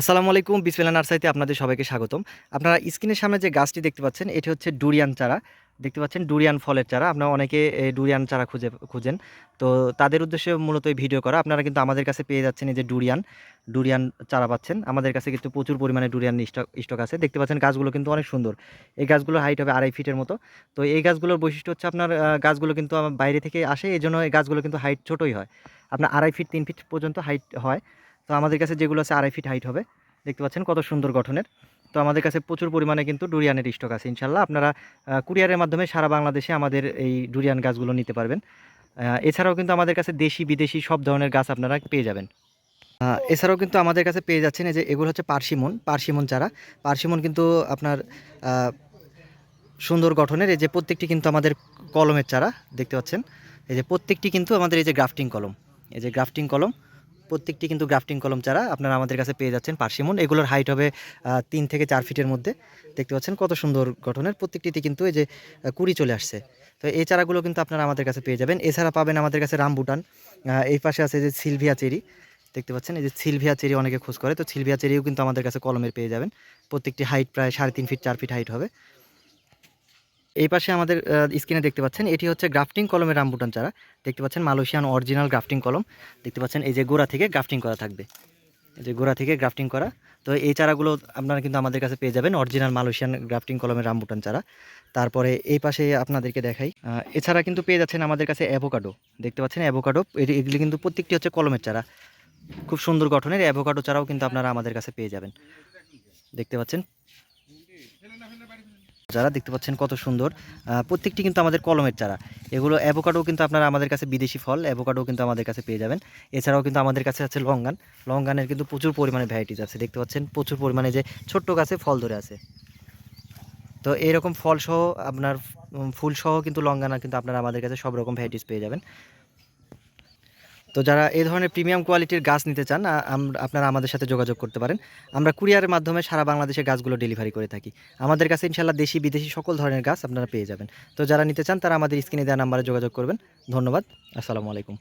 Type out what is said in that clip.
আসসালামু আলাইকুম বিসমিল্লা নার্সারিতে আপনাদের সবাইকে স্বাগতম। আপনারা স্ক্রিনের সামনে যে গাছটি দেখতে পাচ্ছেন, এটি হচ্ছে ডুরিয়ান চারা। দেখতে পাচ্ছেন ডুরিয়ান ফলের চারা। আপনারা অনেকে ডুরিয়ান চারা খুঁজে, খুঁজেন। তো তাদের উদ্দেশ্যে মূলত এই ভিডিও করা। আপনারা কিন্তু আমাদের কাছে পেয়ে যাচ্ছেন এই যে ডুরিয়ান ডুরিয়ান চারা পাচ্ছেন। আমাদের কাছে কিন্তু প্রচুর পরিমাণে ডুরিয়ান স্টক স্টক আছে। দেখতে পাচ্ছেন গাছগুলো কিন্তু অনেক সুন্দর। এই গাছগুলোর হাইট হবে আড়াই ফিটের মতো। তো এই গাছগুলোর বৈশিষ্ট্য হচ্ছে আপনার গাছগুলো কিন্তু বাইরে থেকে আসে। এই জন্য এই গাছগুলো কিন্তু হাইট ছোটোই হয়। আপনার আড়াই ফিট, তিন ফিট পর্যন্ত হাইট হয়। তো আমাদের কাছে যেগুলো আছে আড়াই ফিট হাইট হবে, দেখতে পাচ্ছেন কত সুন্দর গঠনের। তো আমাদের কাছে প্রচুর পরিমাণে কিন্তু ডুরিয়ানের স্টক আছে ইনশাল্লাহ আপনারা কুরিয়ারের মাধ্যমে সারা বাংলাদেশে আমাদের এই ডুরিয়ান গাছগুলো নিতে পারবেন। এছাড়াও কিন্তু আমাদের কাছে দেশি, বিদেশি সব ধরনের গাছ আপনারা পেয়ে যাবেন। এছাড়াও কিন্তু আমাদের কাছে পেয়ে যাচ্ছেন এই যে এগুলো হচ্ছে পার্সিমন পার্সিমন চারা। পার্সিমন কিন্তু আপনার সুন্দর গঠনের। এই যে প্রত্যেকটি কিন্তু আমাদের কলমের চারা, দেখতে পাচ্ছেন? এই যে প্রত্যেকটি কিন্তু আমাদের এই যে গ্রাফটিং কলম। এই যে গ্রাফটিং কলম প্রত্যেকটি কিন্তু গ্রাফটিং কলম চারা আপনারা আমাদের কাছে পেয়ে যাচ্ছেন পার্সিমন, এগুলোর হাইট হবে তিন থেকে চার ফিটের মধ্যে। দেখতে পাচ্ছেন কত সুন্দর গঠনের, প্রত্যেকটিতে কিন্তু এই যে কুড়ি চলে আসছে। তো এই চারাগুলো কিন্তু আপনারা আমাদের কাছে পেয়ে যাবেন। এছাড়া পাবেন আমাদের কাছে রামবুটান এই পাশে আছে যে সিলভিয়া চেরি। দেখতে পাচ্ছেন এই যে সিলভিয়া চেরি অনেকে খোঁজ করে, তো সিলভিয়া চেরিও কিন্তু আমাদের কাছে কলমের পেয়ে যাবেন। প্রত্যেকটি হাইট প্রায় সাড়ে তিন ফিট চার ফিট হাইট হবে। এই পাশে আমাদের স্ক্রিনে দেখতে পাচ্ছেন, এটি হচ্ছে গ্রাফটিং কলমের রামবুটান চারা। দেখতে পাচ্ছেন মালয়েশিয়ান অরিজিনাল গ্রাফটিং কলম। দেখতে পাচ্ছেন এই যে গোড়া থেকে গ্রাফটিং করা থাকবে। এই যে গোড়া থেকে গ্রাফটিং করা। তো এই চারাগুলো আপনারা কিন্তু আমাদের কাছে পেয়ে যাবেন অরিজিনাল মালয়েশিয়ান গ্রাফটিং কলমের রামবুটান চারা। তারপরে এই পাশে আপনাদেরকে দেখাই এছাড়া কিন্তু পেয়ে যাচ্ছেন আমাদের কাছে অ্যাভোকাডো দেখতে পাচ্ছেন অ্যাভোকাডো এগুলি কিন্তু প্রত্যেকটি হচ্ছে কলমের চারা। খুব সুন্দর গঠনের অ্যাভোকাডো চারাও কিন্তু আপনারা আমাদের কাছে পেয়ে যাবেন। দেখতে পাচ্ছেন যারা দেখতে পাচ্ছেন কত সুন্দর প্রত্যেকটি কিন্তু আমাদের কলমের চারা। এগুলো অ্যাভোকাডো কিন্তু আপনারা আমাদের কাছে বিদেশি ফল অ্যাভোকাডো কিন্তু আমাদের কাছে পেয়ে যাবেন। এছাড়াও কিন্তু আমাদের কাছে আছে লঙ্গান। লঙ্গানের কিন্তু প্রচুর পরিমাণে ভ্যারাইটিস আছে। দেখতে পাচ্ছেন প্রচুর পরিমাণে যে ছোট্ট গাছে ফল ধরে আছে। তো এরকম ফল সহ আপনার ফুলসহ কিন্তু লঙ্গানা কিন্তু আপনারা আমাদের কাছে সব রকম ভ্যারাইটিস পেয়ে যাবেন। তো যারা এই ধরনের প্রিমিয়াম কোয়ালিটির গাছ নিতে চান আপনারা আমাদের সাথে যোগাযোগ করতে পারেন। আমরা কুরিয়ারের মাধ্যমে সারা বাংলাদেশে গাছগুলো ডেলিভারি করে থাকি। আমাদের কাছে ইনশাল্লাহ দেশি, বিদেশি সকল ধরনের গাছ আপনারা পেয়ে যাবেন। তো যারা নিতে চান, তারা আমাদের স্ক্রিনে দেওয়া নাম্বারে যোগাযোগ করবেন। ধন্যবাদ। আসসালামু আলাইকুম।